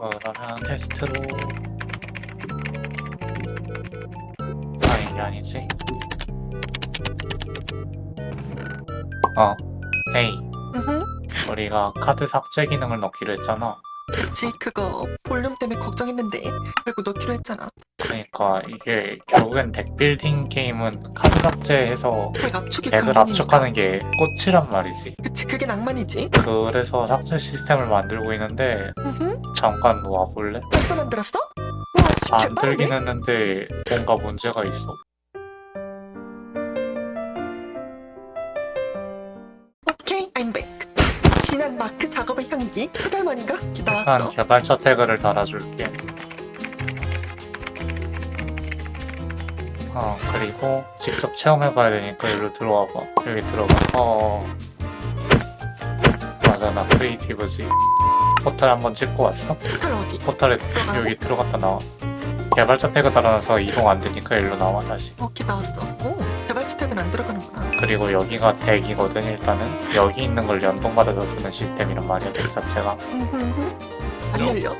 그러면 테스트로. 아 이게 아니지? 어 으흠. 우리가 카드 삭제 기능을 넣기로 했잖아 그치 그거 볼륨 때문에 걱정했는데 결국 넣기로 했잖아 그러니까 이게 결국엔 덱빌딩 게임은 카드 삭제해서 덱 압축이 덱을. 압축하는 게 꽃이란 말이지 그치 그게 낭만이지 그래서 삭제 시스템을 만들고 있는데 으흠. 잠깐 와볼래? 벌써 만들었어? 와 씨, 만들긴 개빠르네 했는데 뭔가 문제가 있어 오케이 I'm back 진한 마크 작업의 향기? 두 달 만인가? 나왔어. 개발자 태그를 달아줄게. 어 그리고 직접 체험해봐야 되니까 여기로 들어와봐. 여기 들어가 어 맞아 나 크리에이티브지. 포탈 한번 찍고 왔어? 포탈 어디? 포탈에 여기 들어갔다 나와. 개발자 태그 달아놔서 이동 안 되니까 일로 나와 다시. 오케이 나왔어. 오 태그는 안 들어가는구나 그리고 여기가 덱이거든 일단은. 여기 있는 걸 연동받아서 쓰는 시스템이란 말이야 덱 자체가. 안 열려.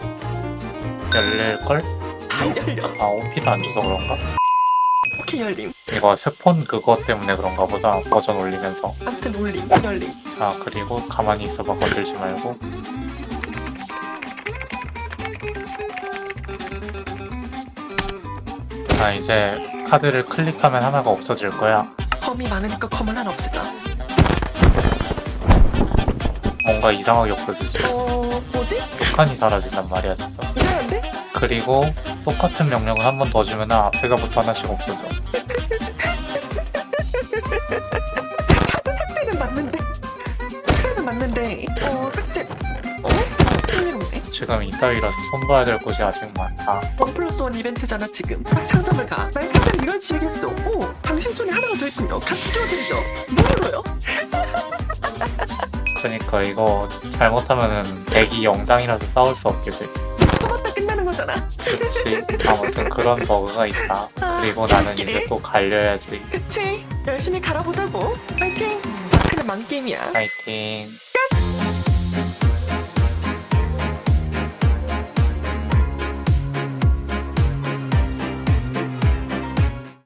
열릴걸? 안 열려. 아 OP도 안 줘서 그런가? 오케이 열림? 이거 스폰 그거 때문에 그런가 보다 버전 올리면서. 아무튼 올림 열림. 자 그리고 가만히 있어봐 건들지 말고. 자 이제 카드를 클릭하면 하나가 없어질 거야. 범위 많으니까 검을 하나 없애자. 뭔가 이상하게 없어지지. 어 뭐지? 북한이 사라진단 말이야 지금. 이상한데? 그리고 똑같은 명령을 한 번 더 주면 앞에가부터 하나씩 없어져. 삭제는 맞는데. 삭제는 맞는데. 어 삭제. 어? 흥미롭네 지금 이따위라서 손봐야 될 곳이 아직 많다. 원 플러스 원 이벤트잖아 지금. 딱 상점을 가. 카드를 이걸 지우겠어. 오 당신 손에 하나가 더 있군요. 같이 지워드리죠. 뭐로요? 그러니까 이거 잘못하면은 대기 영장이라서 싸울 수 없게 돼. 쳐봤다 끝나는 거잖아. 그치. 아무튼 그런 버그가 있다. 그리고 나는 이제 또 갈려야지. 그치? 열심히 갈아보자고. 파이팅! 마크는 망게임이야. 파이팅